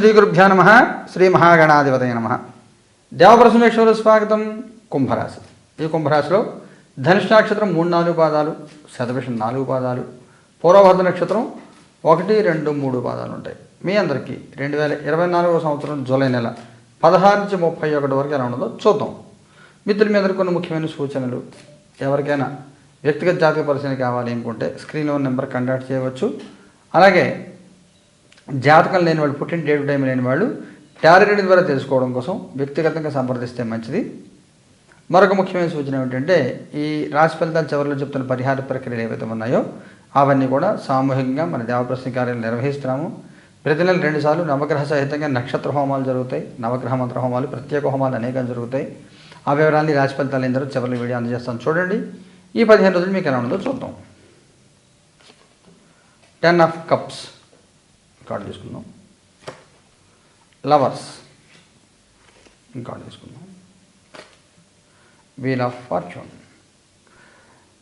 శ్రీ గురుభ్యో నమ. శ్రీ మహాగణాధిపతయ నమ. దేవప్రసమేశ్వర స్వాగతం. కుంభరాశి. ఈ కుంభరాశిలో ధనుష్ నక్షత్రం మూడు నాలుగు పాదాలు శతభిషం నాలుగు పాదాలు పూర్వభద్ర నక్షత్రం ఒకటి రెండు మూడు పాదాలు ఉంటాయి. మీ అందరికీ రెండు వేల ఇరవై నాలుగవ సంవత్సరం జూలై నెల పదహారు నుంచి ముప్పై ఒకటి వరకు ఎలా ఉండదో చూద్దాం. మిత్రులు మీ అందరికీ కొన్ని ముఖ్యమైన సూచనలు. ఎవరికైనా వ్యక్తిగత జాతక పరిశీలన కావాలి అనుకుంటే స్క్రీన్లో ఉన్న నెంబర్ కంటాక్ట్ చేయవచ్చు. అలాగే జాతకం లేని వాళ్ళు పుట్టిన డేట్ టైం లేని వాళ్ళు టారీ ద్వారా తెలుసుకోవడం కోసం వ్యక్తిగతంగా సంప్రదిస్తే మంచిది. మరొక ముఖ్యమైన సూచన ఏమిటంటే ఈ రాశి ఫలితాలు చివరిలో చెప్తున్న పరిహార ప్రక్రియలు ఏవైతే ఉన్నాయో అవన్నీ కూడా సామూహికంగా మన దేవప్రశ్న కార్యాలు నిర్వహిస్తున్నాము. ప్రతి నెల రెండుసార్లు నవగ్రహ సహితంగా నక్షత్ర హోమాలు జరుగుతాయి. నవగ్రహ మంత్ర హోమాలు ప్రత్యేక హోమాలు అనేకం జరుగుతాయి. ఆ వివరాన్ని రాశి ఫలితాలు అయిన తర్వాత చివరిలో వీడియో అందజేస్తాను. చూడండి. ఈ పదిహేను రోజులు మీకు ఎలా ఉందో చూద్దాం. టెన్ ఆఫ్ కప్స్ కార్డు తీసుకుందాం. లవర్స్ కార్డు తీసుకుందాం. వీల్ ఆఫ్ ఫార్చ్యూన్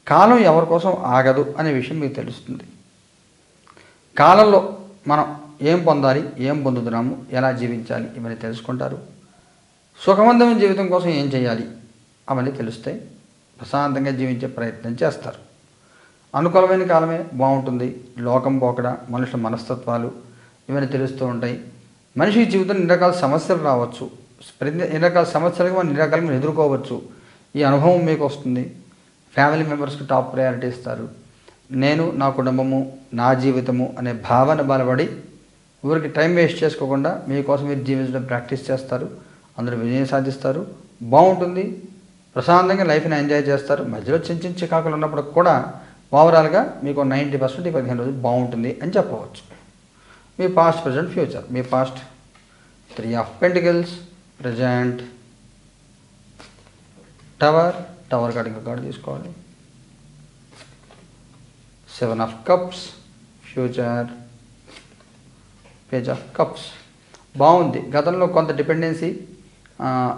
కాలం ఎవరి కోసం ఆగదు అనే విషయం మీకు తెలుస్తుంది. కాలంలో మనం ఏం పొందాలి ఏం పొందుతున్నాము ఎలా జీవించాలి ఇవన్నీ తెలుసుకుంటారు. సుఖవంతమైన జీవితం కోసం ఏం చేయాలి అవన్నీ తెలుస్తాయి. ప్రశాంతంగా జీవించే ప్రయత్నం చేస్తారు. అనుకూలమైన కాలమే బాగుంటుంది. లోకం పోకడ మనుషుల మనస్తత్వాలు ఇవన్నీ తెలుస్తూ ఉంటాయి. మనిషి జీవితంలో ఎన్ని రకాల సమస్యలు రావచ్చు? ప్రతి ఎన్ని రకాల సమస్యలకు మనం ఎన్ని రకాలుగా ఎదుర్కోవచ్చు? ఈ అనుభవం మీకు వస్తుంది. ఫ్యామిలీ మెంబర్స్కి టాప్ ప్రయారిటీ ఇస్తారు. నేను నా కుటుంబము నా జీవితము అనే భావన బలపడి ఊరికి టైం వేస్ట్ చేసుకోకుండా మీకోసం మీరు జీవించడం ప్రాక్టీస్ చేస్తారు. అందరూ విజయం సాధిస్తారు. బాగుంటుంది. ప్రశాంతంగా లైఫ్ని ఎంజాయ్ చేస్తారు. మధ్యలో చిన్న చిన్న చికాకులు ఉన్నప్పుడు కూడా ఓవరాల్గా మీకు నైంటీ పర్సెంట్ పదిహేను రోజులు బాగుంటుంది అని చెప్పవచ్చు. మీ past present future me past three of pentacles present tower tower card ఇంకా కార్డు తీసుకోవాలి. Seven of cups future page of cups బాగుంది. గతంలో కొంత డిపెండెన్సీ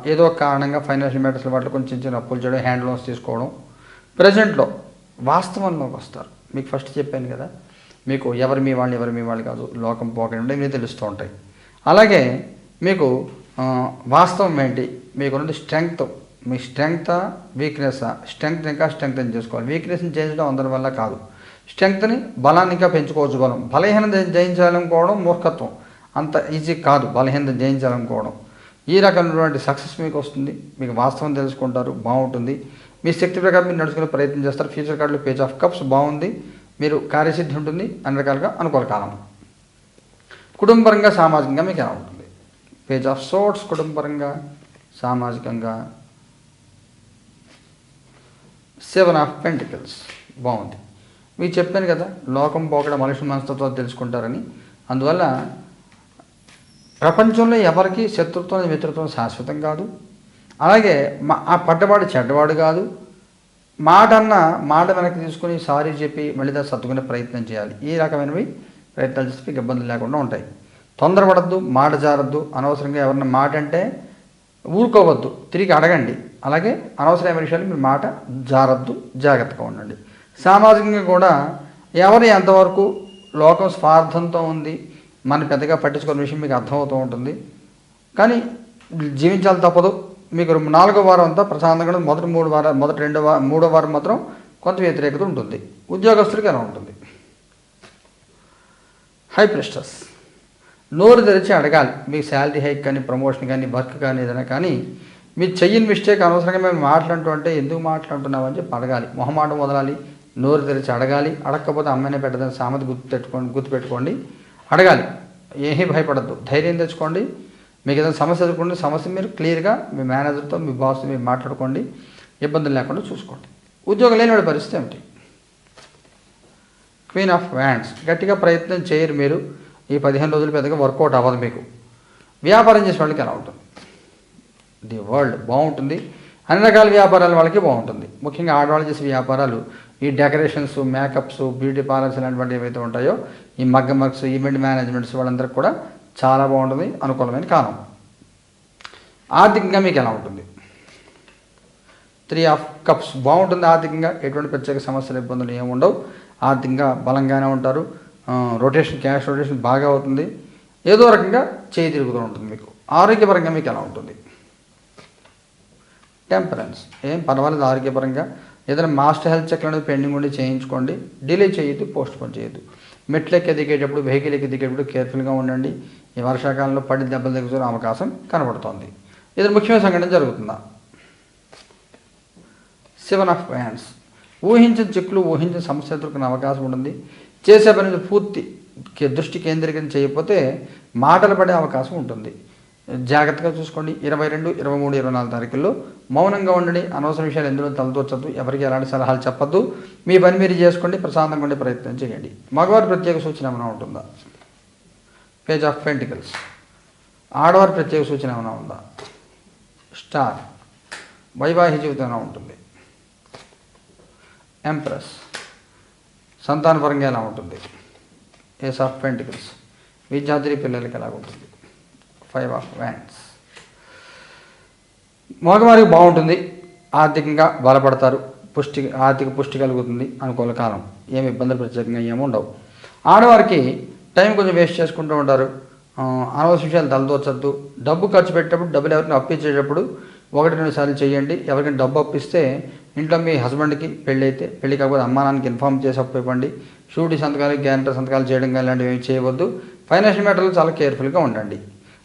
ఏదో ఒక కారణంగా ఫైనాన్షియల్ మ్యాటర్స్ వాటిలో కొంచెం చిన్న అప్పులు చేయడం హ్యాండ్ లోన్స్ తీసుకోవడం. ప్రజెంట్లో వాస్తవంలోకి వస్తారు. మీకు ఫస్ట్ చెప్పాను కదా. మీకు ఎవరు మీ వాళ్ళు ఎవరు మీ వాళ్ళు కాదు లోకం పోకండి మీకు తెలుస్తూ ఉంటాయి. అలాగే మీకు వాస్తవం ఏంటి? మీకున్నది స్ట్రెంగ్త్ మీ స్ట్రెంగ్త్ వీక్నెస్ స్ట్రెంగ్త్ ఇంకా స్ట్రెంగ్త్ చేసుకోవాలి. వీక్నెస్ని చేయించడం అందరి వల్ల కాదు. స్ట్రెంగ్త్ని బలాన్ని ఇంకా పెంచుకోవచ్చు బలం. బలహీనత జయించాలనుకోవడం మూర్ఖత్వం. అంత ఈజీ కాదు బలహీనత జయించాలనుకోవడం ఈ రకమైనటువంటి సక్సెస్ మీకు వస్తుంది. మీకు వాస్తవం తెలుసుకుంటారు. బాగుంటుంది. మీ శక్తి ప్రకారం మీరు నడుచుకునే ప్రయత్నం చేస్తారు. ఫ్యూచర్ కార్డులో పేజ్ ఆఫ్ కప్స్ బాగుంది. మీరు కార్యసిద్ధి ఉంటుంది అన్ని రకాలుగా అనుకూల కాలం. కుటుంబపరంగా సామాజికంగా మీకు ఎలా ఉంటుంది? పేజ్ ఆఫ్ సోట్స్ కుటుంబపరంగా సామాజికంగా. సెవెన్ ఆఫ్ పెంటికల్స్ బాగుంది. మీకు చెప్పాను కదా లోకం పోకడ మనుషుల మనస్తత్వాలు తెలుసుకుంటారని. అందువల్ల ప్రపంచంలో ఎవరికి శత్రుత్వం మిత్రత్వం శాశ్వతం కాదు. అలాగే మా ఆ పడ్డవాడు చెడ్డవాడు కాదు. మాట అన్న మాట వెనక్కి తీసుకుని సారీ చెప్పి మళ్ళీ దాన్ని సర్దుకునే ప్రయత్నం చేయాలి. ఈ రకమైనవి? ప్రయత్నాలు చేస్తే మీకు ఇబ్బందులు లేకుండా ఉంటాయి. తొందరపడద్దు మాట జారద్దు. అనవసరంగా ఎవరన్నా మాట అంటే ఊరుకోవద్దు. తిరిగి అడగండి. అలాగే అనవసరమైన విషయాలు మీరు మాట జారద్దు. జాగ్రత్తగా ఉండండి. సామాజికంగా కూడా ఎవరు ఎంతవరకు లోకం స్వార్థంతో ఉంది మన పెద్దగా పట్టించుకునే విషయం మీకు అర్థమవుతూ ఉంటుంది. కానీ జీవించాలి తప్పదు. మీకు నాలుగో వారం అంతా ప్రశాంతంగా మొదటి మూడు వారం మొదటి రెండో వారం మూడో వారం మాత్రం కొంత వ్యతిరేకత ఉంటుంది. ఉద్యోగస్తులకి ఎలా ఉంటుంది. హై ప్రెస్టర్స్ నోరు తెరిచి అడగాలి. మీకు శాలరీ హైక్ కానీ ప్రమోషన్ కానీ వర్క్ కానీ ఏదైనా కానీ మీరు చెయ్యని మిస్టేక్ అనవసరంగా మేము మాట్లాడుతుంటే ఎందుకు మాట్లాడుతున్నావు అని చెప్పి అడగాలి. మొహమాటం వదలాలి. నోరు తెరిచి అడగాలి. అడగకపోతే అమ్మాయినే పెట్టదని సామెత గుర్తు పెట్టుకోండి గుర్తుపెట్టుకోండి అడగాలి. ఏమీ భయపడద్దు. ధైర్యం తెచ్చుకోండి. మీకు ఏదైనా సమస్య ఎదుర్కొంటే సమస్య మీరు క్లియర్గా మీ మేనేజర్తో మీ బాస్ మీరు మాట్లాడుకోండి. ఇబ్బందులు లేకుండా చూసుకోండి. ఉద్యోగం లేనివాడి పరిస్థితి ఏమిటి? క్వీన్ ఆఫ్ వ్యాండ్స్ గట్టిగా ప్రయత్నం చేయరు మీరు. ఈ పదిహేను రోజులు పెద్దగా వర్కౌట్ అవ్వదు మీకు. వ్యాపారం చేసే వాళ్ళకి ఎలా ఉంటుంది? ది వరల్డ్ బాగుంటుంది. అన్ని రకాల వ్యాపారాల వాళ్ళకి బాగుంటుంది. ముఖ్యంగా ఆడవాళ్ళు చేసే వ్యాపారాలు ఈ డెకరేషన్స్ మేకప్స్ బ్యూటీ పార్లర్స్ ఇలాంటివి ఏవైతే ఉంటాయో ఈ మగ్గ ఈవెంట్ మేనేజ్మెంట్స్ వాళ్ళందరికీ కూడా చాలా బాగుంటుంది అనుకూలమైన కాలం ఆర్థికంగా మీకు ఎలా ఉంటుంది? త్రీ ఆఫ్ కప్స్ బాగుంటుంది ఆర్థికంగా ఎటువంటి ప్రత్యేక సమస్యలు ఇబ్బందులు ఏమి ఉండవు. ఆర్థికంగా బలంగానే ఉంటారు. రొటేషన్ క్యాష్ రొటేషన్ బాగా అవుతుంది. ఏదో రకంగా చేయి తిరుగుతూ ఉంటుంది మీకు. ఆరోగ్యపరంగా మీకు ఎలా ఉంటుంది? టెంపరెన్స్ ఏం పర్వాలేదు ఆరోగ్యపరంగా. ఏదైనా మాస్టర్ హెల్త్ చెక్ అనేది పెండింగ్ ఉండి చేయించుకోండి. డిలే చేయొద్దు పోస్ట్ పోన్ చేయొద్దు మెట్లెక్కి దిగేటప్పుడు వెహికల్ ఎక్కి దిగేటప్పుడు కేర్ఫుల్గా ఉండండి. ఈ వర్షాకాలంలో పడి దెబ్బలు తగ్గుతున్న అవకాశం కనబడుతోంది. ఇది ముఖ్యమైన సంఘటన జరుగుతుందా? సెవెన్ ఆఫ్ హ్యాండ్స్ ఊహించిన చిక్కులు ఊహించిన సమస్య ఎదుర్కొనే అవకాశం ఉంటుంది. చేసే పని పూర్తి దృష్టి కేంద్రీకరణ చేయకపోతే మాటలు పడే అవకాశం ఉంటుంది. జాగ్రత్తగా చూసుకోండి. ఇరవై రెండు ఇరవై మూడు ఇరవై నాలుగు తారీఖుల్లో మౌనంగా ఉండండి. అనవసర విషయాలు ఎందులో తలదూర్చొద్దు. ఎవరికి ఎలాంటి సలహాలు చెప్పద్దు. మీ పని మీరు చేసుకోండి ప్రశాంతంగా ఉండే ప్రయత్నం చేయండి. మగవారి ప్రత్యేక సూచన ఏమైనా ఉంటుందా? పేజ్ ఆఫ్ పెంటికల్స్ ఆడవారి ప్రత్యేక సూచన ఏమైనా ఉందా? స్టార్ వైవాహిక జీవితం ఏమైనా ఉంటుంది? ఎంప్రెస్ సంతానపరంగా ఎలా ఉంటుంది? ఏస్ ఆఫ్ పెంటికల్స్ విద్యార్థి పిల్లలకి ఎలా ఉంటుంది? ఫైవ్ ఆఫ్ వ్యాండ్స్ మగవారికి బాగుంటుంది. ఆర్థికంగా బలపడతారు. పుష్టి ఆర్థిక పుష్టి కలుగుతుంది అనుకూల కాలం. ఏమి ఇబ్బందులు ప్రత్యేకంగా ఏమి ఉండవు. ఆడవారికి టైం కొంచెం వేస్ట్ చేసుకుంటూ ఉంటారు. అనవసర విషయాలు తలదోచద్దు డబ్బు ఖర్చు పెట్టేటప్పుడు డబ్బులు ఎవరిని అప్పించేటప్పుడు ఒకటి రెండు సార్లు చేయండి. ఎవరికైనా డబ్బు అప్పిస్తే ఇంట్లో మీ హస్బెండ్కి పెళ్ళి అయితే పెళ్ళి కాకపోతే అమ్మా నాన్నకి ఇన్ఫామ్ చేసి అప్పివ్వండి షూరిటీ సంతకాలు గ్యారంటీ సంతకాలు చేయడం కానీ ఇలాంటివి ఏమి చేయవద్దు. ఫైనాన్షియల్ మ్యాటర్లు చాలా కేర్ఫుల్గా ఉండండి.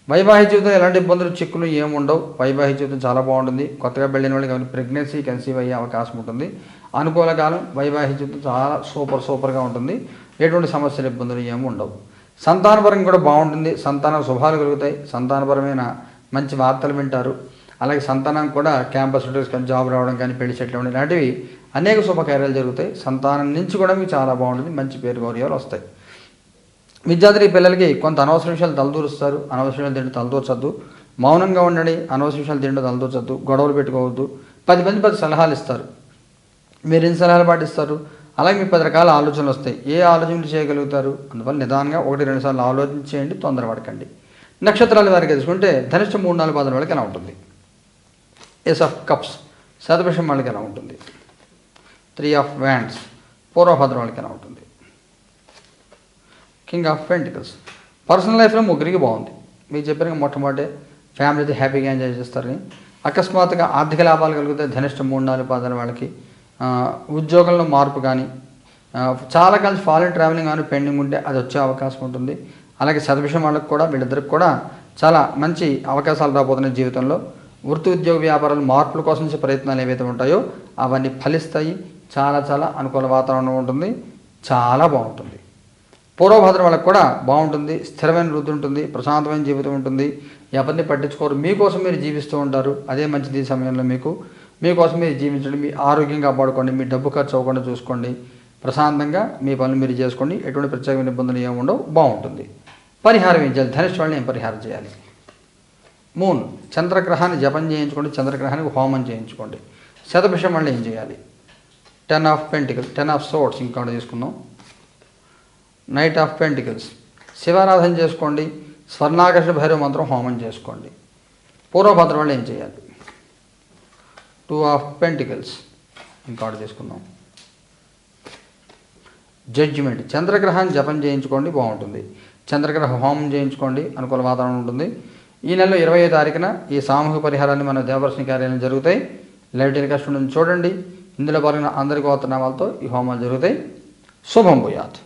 వైవాహిక జీవితం ఎలాంటి ఇబ్బందులు చిక్కులు ఏమి ఉండవు వైవాహిక జీవితం చాలా బాగుంటుంది. కొత్తగా పెళ్ళిన వాళ్ళకి ప్రెగ్నెన్సీ కన్సీవ్ అయ్యే అవకాశం ఉంటుంది. అనుకూల కాలం వైవాహిక జీవితం చాలా సూపర్ సూపర్గా ఉంటుంది. ఎటువంటి సమస్యలు ఇబ్బందులు ఏమి ఉండవు. సంతానపరంగా కూడా బాగుంటుంది. సంతానం శుభాలు కలుగుతాయి. సంతానపరమైన మంచి వార్తలు వింటారు. అలాగే సంతానం కూడా క్యాంపస్ ఇంటర్వ్యూస్ కానీ జాబ్ రావడం కానీ పెళ్ళి చెట్లు ఇలాంటివి అనేక శుభకార్యాలు జరుగుతాయి. సంతానం నుంచి కూడా మీకు చాలా బాగుంటుంది. మంచి పేరు గౌరవాలు వస్తాయి. విద్యార్థి పిల్లలకి కొంత అనవసర విషయాలు తలదూరుస్తారు. అనవసర విషయాలు తింటే తలదూర్చద్దు. మౌనంగా ఉండండి. అనవసర విషయాలు తింటే తలదూర్చద్దు. గొడవలు పెట్టుకోవద్దు. పది మంది పది సలహాలు ఇస్తారు. మీరు ఎన్ని సలహాలు పాటిస్తారు? అలాగే మీ పది రకాల ఆలోచనలు వస్తాయి. ఏ ఆలోచనలు చేయగలుగుతారు? అందువల్ల నిదానంగా ఒకటి రెండు సార్లు ఆలోచించేయండి. తొందరపడకండి. నక్షత్రాల వారికి తీసుకుంటే ధనిష్ట మూడు నాలుగు పాదల వాళ్ళకి ఎలా ఉంటుంది? ఎస్ ఆఫ్ కప్స్ శతభిషం వాళ్ళకి ఎలా ఉంటుంది? త్రీ ఆఫ్ వ్యాండ్స్ పూర్వభద్రం వాళ్ళకి ఎలా ఉంటుంది? కింగ్ ఆఫ్ పెంటికల్స్ పర్సనల్ లైఫ్లో ముగ్గురికి బాగుంది. మీకు చెప్పిన మొట్టమొదటి ఫ్యామిలీతో హ్యాపీగా ఎంజాయ్ చేస్తారని అకస్మాత్తుగా ఆర్థిక లాభాలు కలిగితే ధనిష్ట మూడు నాలుగు పాదాల వాళ్ళకి. ఉద్యోగంలో మార్పు కానీ చాలా కలిసి ఫారెన్ ట్రావెలింగ్ కానీ పెండింగ్ ఉంటే అది వచ్చే అవకాశం ఉంటుంది. అలాగే సదవిషయం వాళ్ళకి కూడా వీళ్ళిద్దరికి కూడా చాలా మంచి అవకాశాలు రాబోతున్నాయి జీవితంలో. వృత్తి ఉద్యోగ వ్యాపారాలు మార్పుల కోసం ప్రయత్నాలు ఏవైతే ఉంటాయో అవన్నీ ఫలిస్తాయి. చాలా చాలా అనుకూల వాతావరణం ఉంటుంది. చాలా బాగుంటుంది. పూర్వభద్ర వాళ్ళకి కూడా బాగుంటుంది స్థిరమైన వృద్ధి ఉంటుంది ప్రశాంతమైన జీవితం ఉంటుంది. ఎవరిని పట్టించుకోరు. మీకోసం మీరు జీవిస్తూ ఉంటారు. అదే మంచిది ఈ సమయంలో మీకు. మీకోసం మీరు జీవించండి. మీ ఆరోగ్యం కాపాడుకోండి. మీ డబ్బు ఖర్చు అవ్వకుండా చూసుకోండి. ప్రశాంతంగా మీ పనులు మీరు చేసుకోండి. ఎటువంటి ప్రత్యేకమైన ఇబ్బందులు ఏమి ఉండవు. బాగుంటుంది. పరిహారం ఏం చేయాలి? ధనుష్ వాళ్ళని ఏం పరిహారం చేయాలి? మూన్ చంద్రగ్రహాన్ని జపం చేయించుకోండి. చంద్రగ్రహానికి హోమం చేయించుకోండి. శతభిషం వాళ్ళు ఏం చేయాలి? Ten of pentacle ten of swords ఇంకా తీసుకుందాం. నైట్ ఆఫ్ పెంటికల్స్ శివారాధన చేసుకోండి. స్వర్ణాకర్షణ భైరవ మంత్రం హోమం చేసుకోండి. పూర్వభద్రం వాళ్ళు ఏం చేయాలి? టూ ఆఫ్ పెంటికల్స్ ఇంకోటి తీసుకుందాం. జడ్జిమెంట్ చంద్రగ్రహాన్ని జపం చేయించుకోండి బాగుంటుంది. చంద్రగ్రహ హోమం చేయించుకోండి అనుకూల వాతావరణం ఉంటుంది. ఈ నెలలో ఇరవై తారీఖున ఈ సామూహిక పరిహారాన్ని మన దేవదర్శన కార్యాలయం జరుగుతాయి. లైవ్ టెలికాస్ట్ నుంచి చూడండి. ఇందులో పాల్గొన్న అందరి గోత్రనామాలతో ఈ హోమాలు జరుగుతాయి. శుభం భూయాత్.